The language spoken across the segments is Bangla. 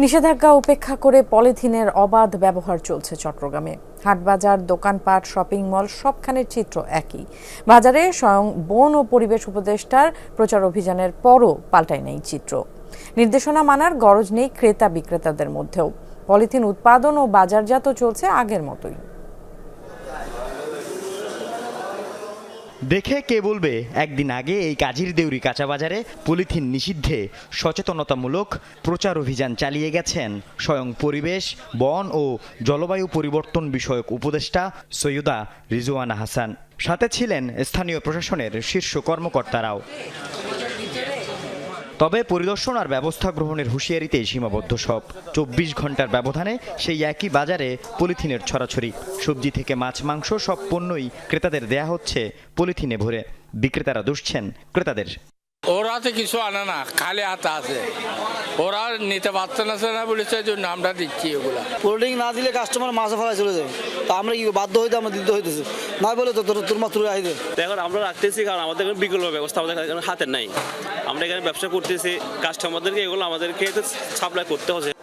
নিষেধাজ্ঞা উপেক্ষা করে পলিথিনের অবাধ ব্যবহার চলছে চট্টগ্রামে। হাটবাজার, দোকানপাট, শপিং মল সবখানের চিত্র একই। বাজারে স্বয়ং বন ও পরিবেশ উপদেষ্টার প্রচার অভিযানের পরও পাল্টায় নেই চিত্র। নির্দেশনা মানার গরজ নেই ক্রেতা বিক্রেতাদের মধ্যেও। পলিথিন উৎপাদন ও বাজারজাত চলছে আগের মতোই। দেখে কে বলবে? একদিন আগে এই কাজির দেউরি কাঁচা বাজারে পলিথিন নিষিদ্ধে সচেতনতামূলক প্রচার অভিযান চালিয়ে গেছেন। স্বয়ং পরিবেশ, বন ও জলবায়ু পরিবর্তন বিষয়ক উপদেষ্টা সৈয়দা রিজওয়ানা হাসান। সাথে ছিলেন স্থানীয় প্রশাসনের শীর্ষ কর্মকর্তারাও। তবে পরিদর্শন আর ব্যবস্থা গ্রহণের হুঁশিয়ারিতে সীমাবদ্ধ সব। চব্বিশ ঘণ্টার ব্যবধানে সেই একই বাজারে পলিথিনের ছড়াছড়ি। সবজি থেকে মাছ, মাংস সব পণ্যই ক্রেতাদের দেয়া হচ্ছে পলিথিনে ভরে। বিক্রেতারা দুষছেন ক্রেতাদের। ওরা তো কিছু আনে না খালি হাতে আছে। ওরা নিতে পারছে না সে না বলেছে জন্য আমরা দিচ্ছি এগুলো। কোল্ড ড্রিঙ্ক না দিলে কাস্টমার মাছে ফেলায় চলে যায় তা আমরা কি বাধ্য হইতে আমরা দিতে হইতেছে? না বলে তো তোর তোর মাত্র আইদে তো এখন আমরা রাখতেছি কারণ আমাদের এখানে বিকল্প ব্যবস্থা আমাদের এখানে হাতের নাই। আমরা এখানে ব্যবসা করতেছি কাস্টমারদেরকে এগুলো আমাদেরকে সাপ্লাই করতে হচ্ছে।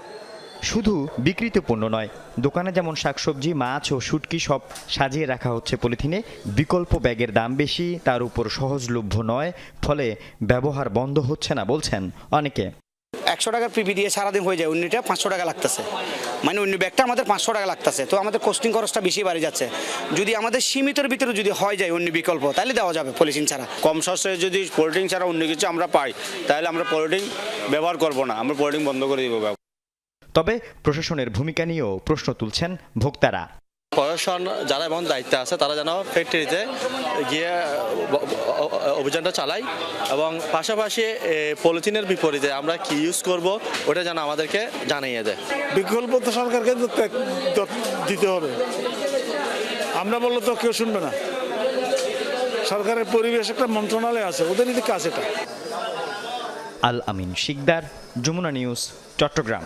শুধু বিক্রিত পণ্য নয় দোকানে যেমন শাকসবজি মাছ ও শুটকি সব সাজিয়ে রাখা হচ্ছে পলিথিনে। বিকল্প ব্যাগের দাম বেশি তার উপর সহজলভ্য নয় ফলে ব্যবহার বন্ধ হচ্ছে না বলছেন অনেকে। একশো টাকার পিপি দিয়ে সারাদিন হয়ে যায় অন্যটা পাঁচশো টাকা লাগতেছে। মানে অন্য ব্যাগটা আমাদের পাঁচশো টাকা লাগতেছে তো আমাদের কোস্টিং খরচটা বেশি বাড়ে যাচ্ছে। যদি আমাদের সীমিতের ভিতরে যদি হয় যায় অন্য বিকল্প তাহলে দেওয়া যাবে পলিথিন ছাড়া। কম সস্তায় যদি পোল্ট্রিং ছাড়া অন্য কিছু আমরা পাই তাহলে আমরা পোল্ট্রিং ব্যবহার করব না আমরা পোল্ট্রিং বন্ধ করে দিব তবে প্রশাসনের ভূমিকা নিয়েও প্রশ্ন তুলছেন ভোক্তারা। প্রশাসন যারা এবং দায়িত্বে আছে তারা যেন ফ্যাক্টরিতে গিয়ে অভিযানটা চালায় এবং পাশাপাশি পলিথিনের বিপরীতে আমরা কি ইউজ করব ওটা যেন আমাদেরকে জানিয়ে দেয়। বিকল্প তো সরকারকে দিতে হবে। আমরা বললে তো কেউ শুনবে না। সরকারের পরিবেশ একটা মন্ত্রণালয় আছে ওদেরই কাজ এটা। আল আমিন শিকদার যমুনা নিউজ চট্টগ্রাম।